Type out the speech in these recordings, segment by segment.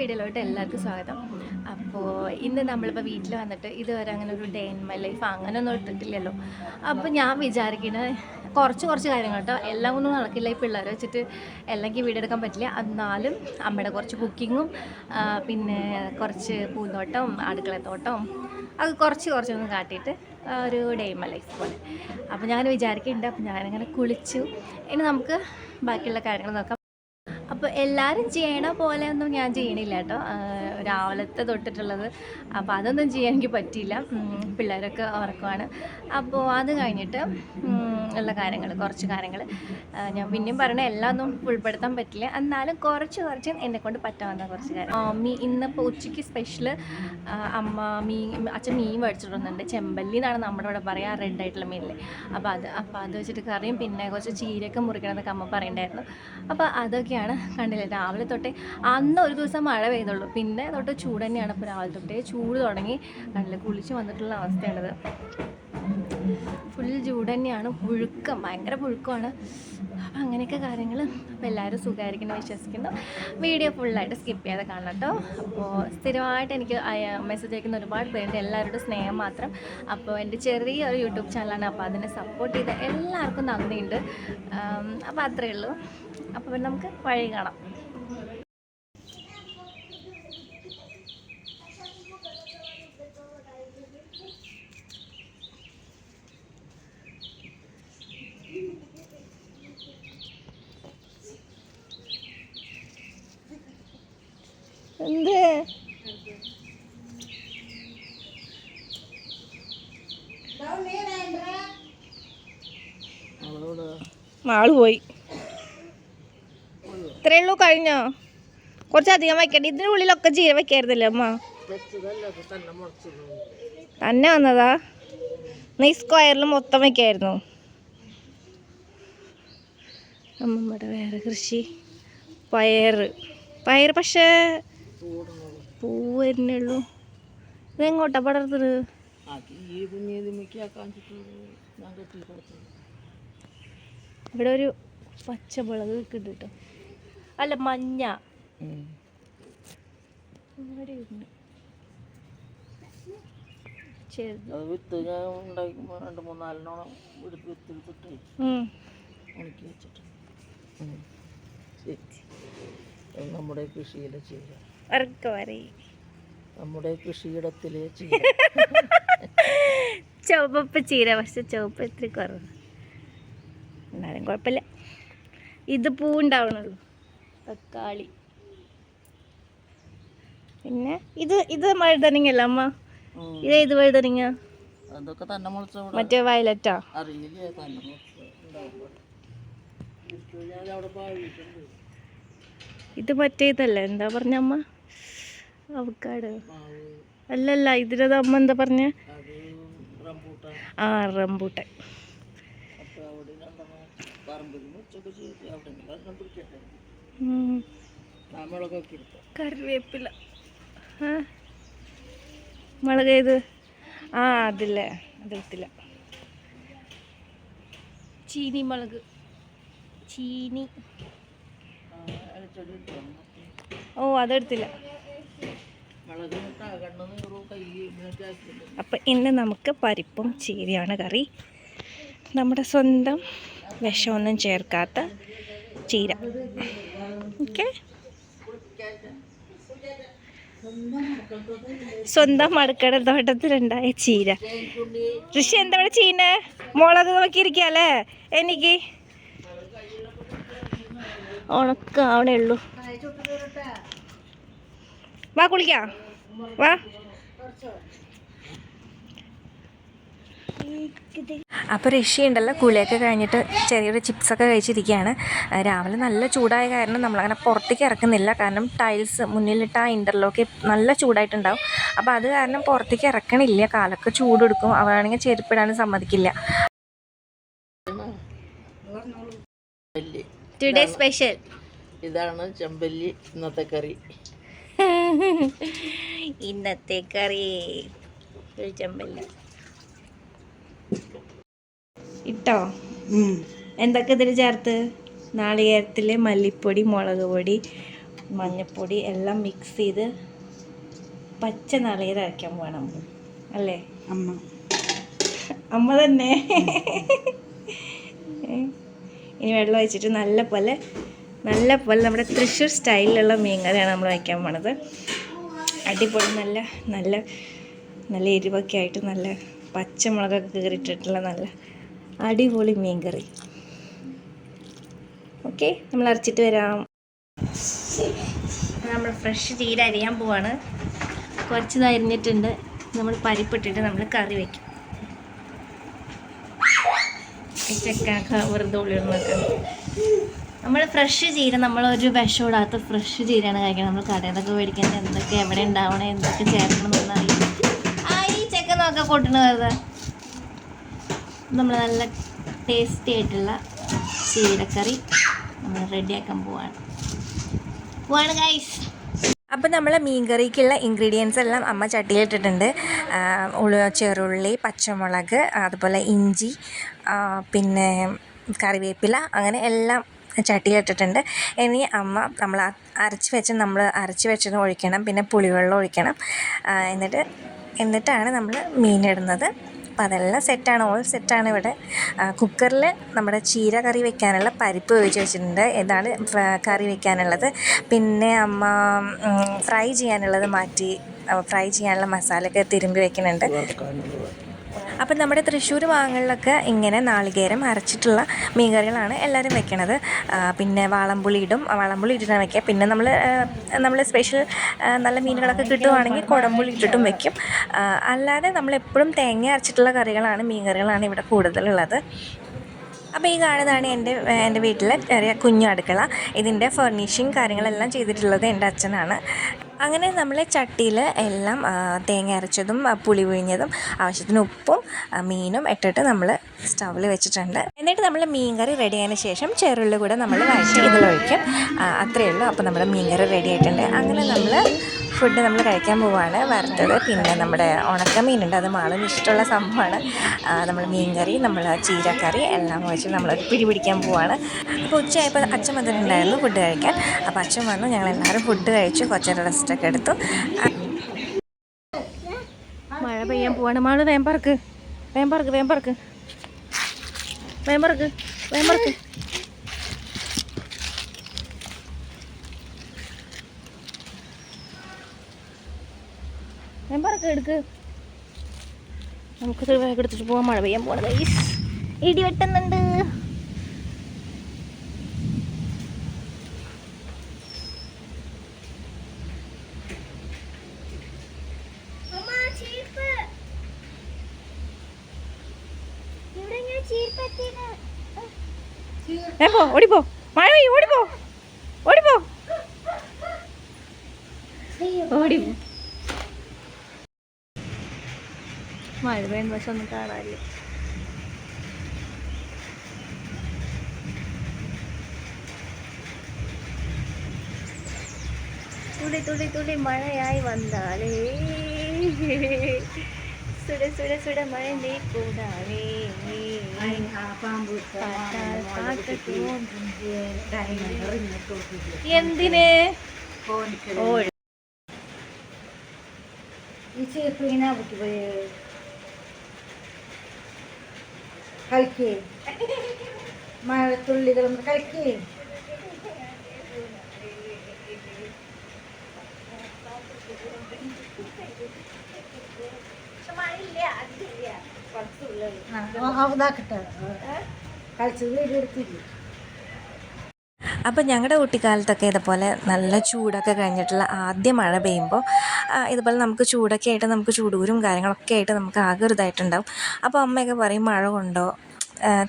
വീഡിയോയിലോട്ട് എല്ലാവർക്കും സ്വാഗതം. അപ്പോൾ ഇന്ന് നമ്മളിപ്പോൾ വീട്ടിൽ വന്നിട്ട് ഇതുവരെ അങ്ങനെ ഒരു ഡേ ഇൻ മൈ ലൈഫ് അങ്ങനെയൊന്നും ഇട്ടിട്ടില്ലല്ലോ. അപ്പോൾ ഞാൻ വിചാരിക്കുന്നത് കുറച്ച് കുറച്ച് കാര്യങ്ങൾ കേട്ടോ. എല്ലാം ഒന്നും നടക്കില്ല. ഈ പിള്ളേരെ വെച്ചിട്ട് എല്ലാം വീഡിയോ എടുക്കാൻ പറ്റില്ല. എന്നാലും അമ്മയുടെ കുറച്ച് കുക്കിങ്ങും പിന്നെ കുറച്ച് പൂന്തോട്ടവും അടുക്കളത്തോട്ടം അത് കുറച്ച് കുറച്ചൊന്നും കാട്ടിയിട്ട് ഒരു ഡേ മൈ ലൈഫ് പോലെ. അപ്പോൾ ഞാൻ വിചാരിക്കുന്നുണ്ട് അപ്പോൾ ഞാനിങ്ങനെ കുളിച്ചു. ഇനി നമുക്ക് ബാക്കിയുള്ള കാര്യങ്ങൾ നോക്കാം. അപ്പോൾ എല്ലാവരും ചെയ്യണ പോലെ ഒന്നും ഞാൻ ചെയ്യണില്ല കേട്ടോ. രാവിലത്തെ തൊട്ടിട്ടുള്ളത്. അപ്പോൾ അതൊന്നും ചെയ്യാൻ എനിക്ക് പറ്റിയില്ല. പിള്ളേരൊക്കെ ഉറക്കമാണ് അപ്പോൾ അത് കഴിഞ്ഞിട്ട് ഉള്ള കാര്യങ്ങൾ കുറച്ച് കാര്യങ്ങൾ ഞാൻ പിന്നെയും പറയണ എല്ലാം ഒന്നും ഉൾപ്പെടുത്താൻ പറ്റില്ല. എന്നാലും കുറച്ച് കുറച്ച് എന്നെ കൊണ്ട് പറ്റാവുന്ന കുറച്ച് കാര്യം. മീ ഇന്നിപ്പോൾ ഉച്ചയ്ക്ക് സ്പെഷ്യൽ അമ്മ മീൻ അച്ഛൻ മീൻ മേടിച്ചിട്ടുണ്ട് ചെമ്പല്ലി എന്നാണ് നമ്മുടെ ഇവിടെ പറയുക റെഡ് ആയിട്ടുള്ള മീനിൽ അപ്പോൾ അത് അപ്പോൾ അത് വെച്ചിട്ട് കറിയും പിന്നെ കുറച്ച് ചീരയൊക്കെ മുറിക്കണമെന്നൊക്കെ അമ്മ പറയണ്ടായിരുന്നു. അപ്പോൾ അതൊക്കെയാണ് കണ്ടില്ല രാവിലെ തൊട്ടേ അന്ന് ഒരു ദിവസം മഴ പെയ്തുള്ളൂ. പിന്നെ തൊട്ട് ചൂട് തന്നെയാണ്. ഇപ്പോൾ രാവിലെ തൊട്ടേ ചൂട് തുടങ്ങി. കണ്ടില്ല കുളിച്ച് വന്നിട്ടുള്ള അവസ്ഥയാണിത്. ഫുൾ ചൂട് തന്നെയാണ്. പുഴുക്കം ഭയങ്കര പുഴുക്കമാണ്. അപ്പം അങ്ങനെയൊക്കെ കാര്യങ്ങൾ അപ്പോൾ എല്ലാവരും സുഖമായിരിക്കുന്നു വിശ്വസിക്കുന്നു. വീഡിയോ ഫുള്ളായിട്ട് സ്കിപ്പ് ചെയ്യാതെ കാണണം കേട്ടോ. അപ്പോൾ സ്ഥിരമായിട്ട് എനിക്ക് മെസ്സേജ് അയക്കുന്ന ഒരുപാട് പേരുണ്ട്. എല്ലാവരുടെ സ്നേഹം മാത്രം. അപ്പോൾ എന്റെ ചെറിയൊരു യൂട്യൂബ് ചാനലാണ് അപ്പോൾ അതിനെ സപ്പോർട്ട് ചെയ്ത എല്ലാവർക്കും നന്ദിയുണ്ട്. അപ്പോൾ അത്രയേ ഉള്ളൂ. അപ്പോൾ നമുക്ക് വഴി കാണാം. എന്ത്? ആൾ പോയി. ഇത്രേ ഉള്ളൂ കഴിഞ്ഞോ? കുറച്ചധികം വയ്ക്കണ്ട. ഇതിന്റെ ഉള്ളിലൊക്കെ ജീര വെക്കായിരുന്നില്ലേ അമ്മ? തന്നെ വന്നതാ? നീ സ്ക്വയറിൽ മൊത്തം വെക്കായിരുന്നു അമ്മമ്മയുടെ വേറെ കൃഷി. പയർ പയർ പക്ഷേ പൂ വരുന്നുള്ളൂ ഇതെങ്ങോട്ടാ പടർത്തത് ഇവിടെ ഒരു പച്ചമുളക് കിട്ടിട്ടോ കേട്ടോ. അല്ല മഞ്ഞ. വിത്ത് ഞാൻ ഉണ്ടാക്കുമ്പോൾ രണ്ട് മൂന്നാലിനോളം എടുത്ത് വിത്ത് എടുത്തിട്ട്. ഉണക്കി വെച്ചിട്ട്. ശരി. നമ്മുടെ കൃഷിയിലെ ചീര നമ്മുടെ കൃഷിയിടത്തിലെ ചീര. ചുവപ്പ് ചീര പക്ഷെ ചുവപ്പ് ഇത്തിരി കുറവ്. എന്നാലും കുഴപ്പമില്ല. ഇത് പൂ ഉണ്ടാവണുള്ളൂ തക്കാളി. പിന്നെ ഇത് ഇത് വഴുതനങ്ങല്ല അമ്മ? ഉം. ഇത് ഏത് വഴുതനങ്ങ? അതൊക്കെ തന്നെ മുളച്ച മറ്റേ വയലറ്റാ? ഇത് മറ്റേ ഇതല്ലേ? എന്താ പറഞ്ഞ അമ്മ? അവക്കാട്. അല്ലല്ല ഇതിലത് അമ്മ എന്താ പറഞ്ഞ? ആ റംബൂട്ടൻ. കറിവേപ്പില. മുളക് ഏത്? ആ അതില്ലേ അതെടുത്തില്ല ചീനി മുളക്. ചീനി. ഓ അതെടുത്തില്ല അപ്പം ഇന്ന് നമുക്ക് പരിപ്പും ചീരയാണ് കറി. നമ്മുടെ സ്വന്തം വിഷമൊന്നും ചേർക്കാത്ത ചീര. ഓക്കെ? സ്വന്തം മടുക്കട തോട്ടത്തിലുണ്ടായ ചീര. ഋഷി എന്താ ഇവിടെ ചീന മുളക് നോക്കിയിരിക്കല്ലേ എനിക്ക്? ഉണക്കാവണേ അവിടെ ഉള്ളൂ. വാ കുളിക്കാം. വാ. അപ്പോൾ ഋഷി ഉണ്ടല്ലോ കുളിയൊക്കെ കഴിഞ്ഞിട്ട് ചെറിയൊരു ചിപ്സൊക്കെ കഴിച്ചിരിക്കുകയാണ്. രാവിലെ നല്ല ചൂടായ കാരണം നമ്മളങ്ങനെ പുറത്തേക്ക് ഇറക്കുന്നില്ല. കാരണം ടൈൽസ് മുന്നിലിട്ട ആ ഇന്റർലോക്ക് നല്ല ചൂടായിട്ടുണ്ടാവും. അപ്പോൾ അത് കാരണം പുറത്തേക്ക് ഇറക്കണില്ല. കാലൊക്കെ ചൂടെടുക്കും. അവരാണെങ്കിൽ ചെരുപ്പിടാനും സമ്മതിക്കില്ല. ടുഡേ സ്പെഷ്യൽ ഇതാണ് ചെമ്പല്ലി ഇന്നത്തെ കറി. ഇന്നത്തെ കറി. ചെമ്പല്ല. ഇട്ടോ? എന്തൊക്കെ ഇതിൽ ചേർത്ത്? നാളികേരത്തിൽ മല്ലിപ്പൊടി മുളക് പൊടി മഞ്ഞപ്പൊടി എല്ലാം മിക്സ് ചെയ്ത് പച്ച നാളികേരം അരയ്ക്കാൻ പോകണം അല്ലേ? അമ്മ. അമ്മ തന്നെ. ഇനി വെള്ളം വെച്ചിട്ട് നല്ല പോലെ നല്ല പോലെ നമ്മുടെ തൃശ്ശൂർ സ്റ്റൈലിലുള്ള മീൻകറിയാണ് നമ്മൾ വയ്ക്കാൻ പോണത്. അടിപൊളി നല്ല നല്ല നല്ല എരിവൊക്കെ ആയിട്ട് നല്ല പച്ചമുളകൊക്കെ കീറിയിട്ടിട്ടുള്ള നല്ല അടിപൊളി മീൻ കറി ഓക്കെ നമ്മൾ അരച്ചിട്ട് വരാം. നമ്മൾ ഫ്രഷ് ചീര അരിയാൻ പോവാണ്. കുറച്ച് അരിഞ്ഞിട്ടുണ്ട്. നമ്മൾ പരിപ്പിട്ടിട്ട് നമ്മൾ കറി വയ്ക്കും ചക്ക വെറുതെ ഉള്ളിടുന്നൊക്കെ നമ്മൾ ഫ്രഷ് ചീര നമ്മൾ ഒരു വിഷമിടാത്ത ഫ്രഷ് ചീരയാണ് കഴിക്കുന്നത് നമ്മൾ കടയിലൊക്കെ മേടിക്കുന്നത് എന്തൊക്കെ എവിടെ ഉണ്ടാവണേ എന്തൊക്കെ ചേർക്കണം എന്നറിയാം ആ ഈ ചെക്ക നോക്കാൻ കൂട്ടണ വെറുതെ. നമ്മൾ നല്ല ടേസ്റ്റി ആയിട്ടുള്ള ചീരക്കറി നമ്മൾ റെഡിയാക്കാൻ പോവാണ്. പോവാണ് ഗൈസ് അപ്പോൾ നമ്മൾ മീൻകറിക്കുള്ള ഇൻഗ്രീഡിയൻസ് എല്ലാം അമ്മ ചട്ടിയിലിട്ടിട്ടുണ്ട്. ചെറുള്ളി പച്ചമുളക് അതുപോലെ ഇഞ്ചി പിന്നെ കറിവേപ്പില അങ്ങനെ എല്ലാം ചട്ടിയിലിട്ടിട്ടുണ്ട് ഇനി അമ്മ നമ്മൾ അരച്ച് വെച്ച് നമ്മൾ അരച്ച് വെച്ചത് ഒഴിക്കണം. പിന്നെ പുളിവെള്ളം ഒഴിക്കണം. എന്നിട്ട് എന്നിട്ടാണ് നമ്മൾ മീനിടുന്നത് അപ്പോൾ അതെല്ലാം സെറ്റാണ് ഓൾ സെറ്റാണ് ഇവിടെ. കുക്കറിൽ നമ്മുടെ ചീര കറി വെക്കാനുള്ള പരിപ്പ് വേവിച്ച് വെച്ചിട്ടുണ്ട്. ഇതാണ് കറി വെക്കാനുള്ളത്. പിന്നെ അമ്മ ഫ്രൈ ചെയ്യാനുള്ളത് മാറ്റി ഫ്രൈ ചെയ്യാനുള്ള മസാലയൊക്കെ തിരുമ്പി വെക്കുന്നുണ്ട്. അപ്പം നമ്മുടെ തൃശ്ശൂർ ഭാഗങ്ങളിലൊക്കെ ഇങ്ങനെ നാളികേരം അരച്ചിട്ടുള്ള മീൻകറികളാണ് എല്ലാവരും വെക്കണത്. പിന്നെ വാളംപുളി ഇടും. വാളംപുളി ഇട്ടിട്ടാണ് വെക്കുക. പിന്നെ നമ്മൾ നമ്മൾ സ്പെഷ്യൽ നല്ല മീനുകളൊക്കെ കിട്ടുവാണെങ്കിൽ കുടംപുളി ഇട്ടിട്ടും വെക്കും. അല്ലാതെ നമ്മളെപ്പോഴും തേങ്ങ അരച്ചിട്ടുള്ള കറികളാണ് മീൻ കറികളാണ് ഇവിടെ കൂടുതലുള്ളത്. അപ്പോൾ ഈ കാണുന്നതാണ് എന്റെ എന്റെ വീട്ടിലെ ചെറിയ കുഞ്ഞു അടുക്കള. ഇതിന്റെ ഫർണിഷിങ് കാര്യങ്ങളെല്ലാം ചെയ്തിട്ടുള്ളത് എന്റെ അച്ഛനാണ്. അങ്ങനെ നമ്മൾ ചട്ടിയിൽ എല്ലാം തേങ്ങ അരച്ചതും പുളി പിഴിഞ്ഞതും ആവശ്യത്തിന് ഉപ്പും മീനും ഇട്ടിട്ട് നമ്മൾ സ്റ്റൗവിൽ വെച്ചിട്ടുണ്ട്. എന്നിട്ട് നമ്മൾ മീൻകറി റെഡി ആയതിനു ശേഷം ചെറുള്ളി കൂടെ നമ്മൾ വഴറ്റി ആ, അത്രയേ ഉള്ളൂ. അപ്പോൾ നമ്മുടെ മീൻകറി റെഡി ആയിട്ടുണ്ട്. അങ്ങനെ നമ്മൾ ഫുഡ് നമ്മൾ കഴിക്കാൻ പോവുകയാണ് വറുത്തത് പിന്നെ നമ്മുടെ ഉണക്കമീനുണ്ട്. അത് മാളിന് ഇഷ്ടമുള്ള സംഭവമാണ്. നമ്മൾ മീൻകറി നമ്മൾ ചീരക്കറി എല്ലാം വെച്ച് നമ്മൾ പിടി പിടിക്കാൻ പോവുകയാണ് അപ്പോൾ ഉച്ചയായപ്പോൾ അച്ഛൻ വന്നിട്ടുണ്ടായിരുന്നു ഫുഡ് കഴിക്കാൻ. അപ്പോൾ അച്ഛൻ വന്നു ഞങ്ങൾ എല്ലാവരും ഫുഡ് കഴിച്ചു കുറച്ചേരം റെസ്റ്റൊക്കെ എടുത്തു. മഴ പെയ്യാൻ പോവാണ്. മാൾ വേമ്പർക്ക് വേമ്പർക്ക് വേമ്പർക്ക് വേമ്പർക്ക് വേമ്പറക്ക്. വേമ്പറക്ക് എടുക്ക്. നമുക്ക് ബാഗ് എടുത്തിട്ട് പോവാൻ മഴ പെയ്യാൻ പോണത് ഇടി വെട്ടുന്നുണ്ട്. വേമ്പോ ഓടിപ്പോ. മഴ പെയ്യും ഓടിപ്പോ. ഓടിപ്പോ. ഓടിപ്പോ മഴ പെയ്യുന്ന പക്ഷെ ഒന്നും കാണാനില്ല. തുള്ളി തുള്ളി തുള്ളി മഴയായി വന്നാലേ. സുട സുട സുട മഴ നീ കൂടാവേ. എന്തിന്? ഓ ഈ ചേപ്പ് ഇങ്ങനെ പോയി. കളിക്കേ. മഴത്തുള്ളികളും കളിക്കേ. ഇതാക്കട്ടെ. കളിച്ചത് വീട് എടുത്തില്ല അപ്പോൾ ഞങ്ങളുടെ കുട്ടിക്കാലത്തൊക്കെ ഇതുപോലെ നല്ല ചൂടൊക്കെ കഴിഞ്ഞിട്ടുള്ള ആദ്യ മഴ പെയ്യുമ്പോൾ ഇതുപോലെ നമുക്ക് ചൂടൊക്കെ ആയിട്ട് നമുക്ക് ചൂടൂരും കാര്യങ്ങളൊക്കെ ആയിട്ട് നമുക്ക് ആകെ ഒരു അപ്പോൾ അമ്മയൊക്കെ പറയും മഴ കൊണ്ടോ?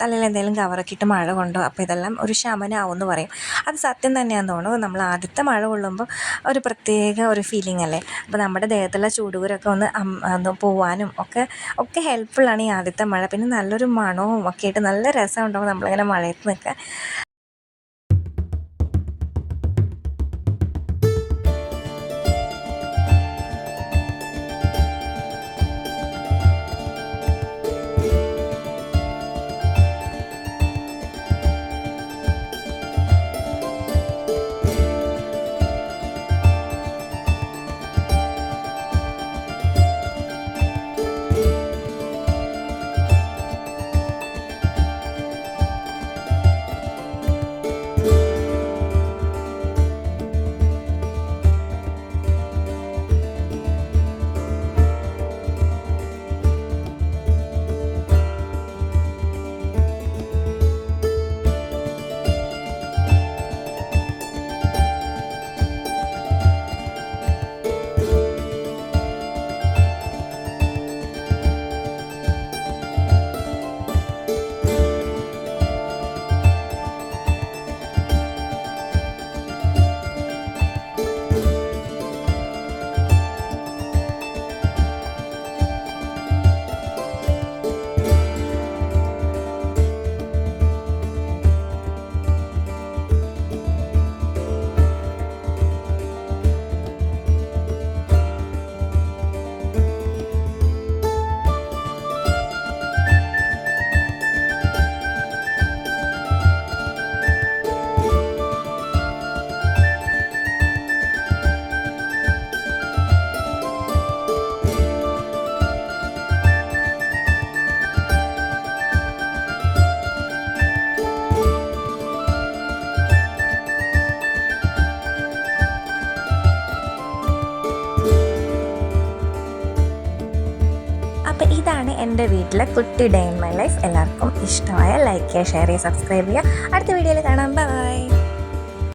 തലയിൽ എന്തെങ്കിലും കവറൊക്കെ ഇട്ട് മഴ കൊണ്ടോ? അപ്പോൾ ഇതെല്ലാം ഒരു ശമനാവും എന്ന് പറയും. അത് സത്യം തന്നെയാണെന്ന് തോന്നുന്നു. നമ്മൾ ആദ്യത്തെ മഴ കൊള്ളുമ്പോൾ ഒരു പ്രത്യേക ഒരു ഫീലിംഗ് അല്ലേ? അപ്പോൾ നമ്മുടെ ദേഹത്തുള്ള ചൂടുകൂരൊക്കെ ഒന്ന് ഒന്ന് പോവാനും ഒക്കെ ഒക്കെ ഹെൽപ്ഫുള്ളാണ് ഈ ആദ്യത്തെ മഴ. പിന്നെ നല്ലൊരു മണവും ഒക്കെ ആയിട്ട് നല്ല രസം രസമുണ്ടാവും നമ്മളിങ്ങനെ മഴയത്ത് നിൽക്കാൻ. എന്റെ വീട്ടിലെ കുട്ടി ഡേ ഇൻ മൈ ലൈഫ്. എല്ലാവർക്കും ഇഷ്ടമായ ലൈക്ക് ചെയ്യുക ഷെയർ ചെയ്യുക. സബ്സ്ക്രൈബ് ചെയ്യുക അടുത്ത വീഡിയോയിൽ കാണാം. ബൈ